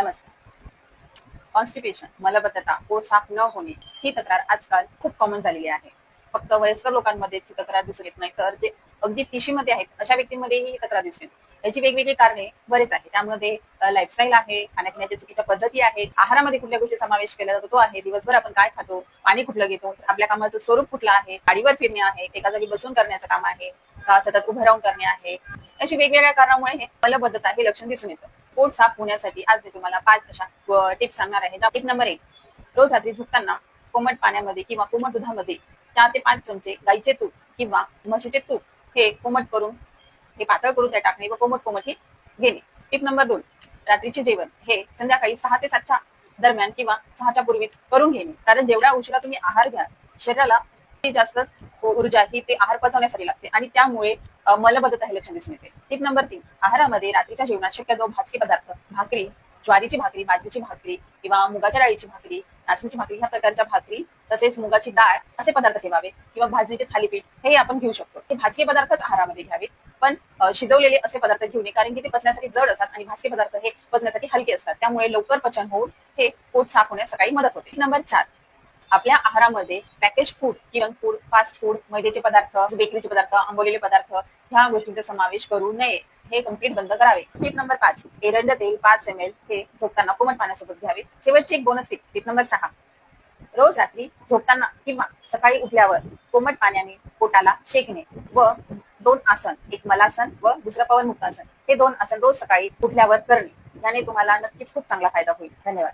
नमस्कार. कॉन्स्टिपेशन मलबद्धता पोट साफ न होणे ही तक्रार आजकाल खूप कॉमन झालेली आहे. फक्त वयस्कर लोकांमध्ये ही तक्रार दिसून येत नाही. तर जे अगदी तिशीमध्ये आहेत अशा व्यक्तींमध्येही ही तक्रार दिसून येते. याची वेगवेगळी कारणे बरेच आहेत. त्यामध्ये लाईफस्टाईल आहे खाण्यापिण्याच्या चुकीच्या पद्धती आहेत आहारामध्ये कुठल्या गोष्टी समावेश केला जातो तो आहे दिवसभर आपण काय खातो पाणी कुठलं घेतो आपल्या कामाचं स्वरूप कुठलं आहे गाडीवर फिरणे आहे एका जागी बसून करण्याचं काम आहे का सतत उभं राहून करणे आहे अशी वेगवेगळ्या कारणामुळे हे मलबद्धता हे लक्षण दिसून येतं. पोट साफ होण्यासाठी आज मी तुम्हाला पाच अशा टिप्स सांगणार आहे. टिप नंबर एक रोज रात्री झोपताना कोमट पाण्यामध्ये किंवा कोमट दुधामध्ये चार ते पाच चमचे गाईचे तूप किंवा म्हशीचे तूप हे कोमट करून हे पातळ करून त्या टाकणे व कोमट कोमट हे घेणे. टिप नंबर दोन रात्रीचे जेवण हे संध्याकाळी सहा ते सातच्या दरम्यान किंवा सहाच्या पूर्वीच करून घेणे. कारण जेवढ्या उशिरा तुम्ही आहार घ्या शरीराला जास्त ऊर्जा ही ते आहार पचवण्यासाठी लागते आणि त्यामुळे मलबद्धता हे लक्षण दिसून येते. टीप नंबर तीन आहारामध्ये रात्रीच्या जेवणात शक्यतो भाजके पदार्थ भाकरी ज्वारीची भाकरी बाजरीची भाकरी किंवा मुगाच्या डाळीची भाकरी नाचणीची भाकरी ह्या प्रकारच्या भाकरी तसेच मुगाची डाळ असे पदार्थ ठेवावे किंवा भाजणीचे थालीपीठ हे आपण घेऊ शकतो. हे भाजके पदार्थच आहारामध्ये घ्यावे. पण शिजवलेले असे पदार्थ घेऊ नये कारण की ते पचण्यासाठी जड असतात आणि भाजके पदार्थ हे पचण्यासाठी हलके असतात. त्यामुळे लवकर पचन होऊन हे पोट साफ होण्यास सकाळी मदत होते. नंबर चार आपल्या आहारामध्ये पॅकेज फूड किरण फूड फास्ट फूड मैद्याचे पदार्थ बेकरीचे पदार्थ आंबवलेले पदार्थ ह्या गोष्टींचा समावेश करू नये. हे कंप्लीट बंद करावे. टिप नंबर पाच एरंड तेल पाच एम एल हे झोपताना कोमट पाण्यासोबत घ्यावे. शेवटची एक बोनस टिप टिप नंबर सहा. रोज रात्री झोपताना किंवा सकाळी उठल्यावर कोमट पाण्याने पोटाला शेकणे व दोन आसन एक मलासन व दुसरं पवन मुक्तासन हे दोन आसन रोज सकाळी उठल्यावर करणे. याने तुम्हाला नक्कीच खूप चांगला फायदा होईल. धन्यवाद.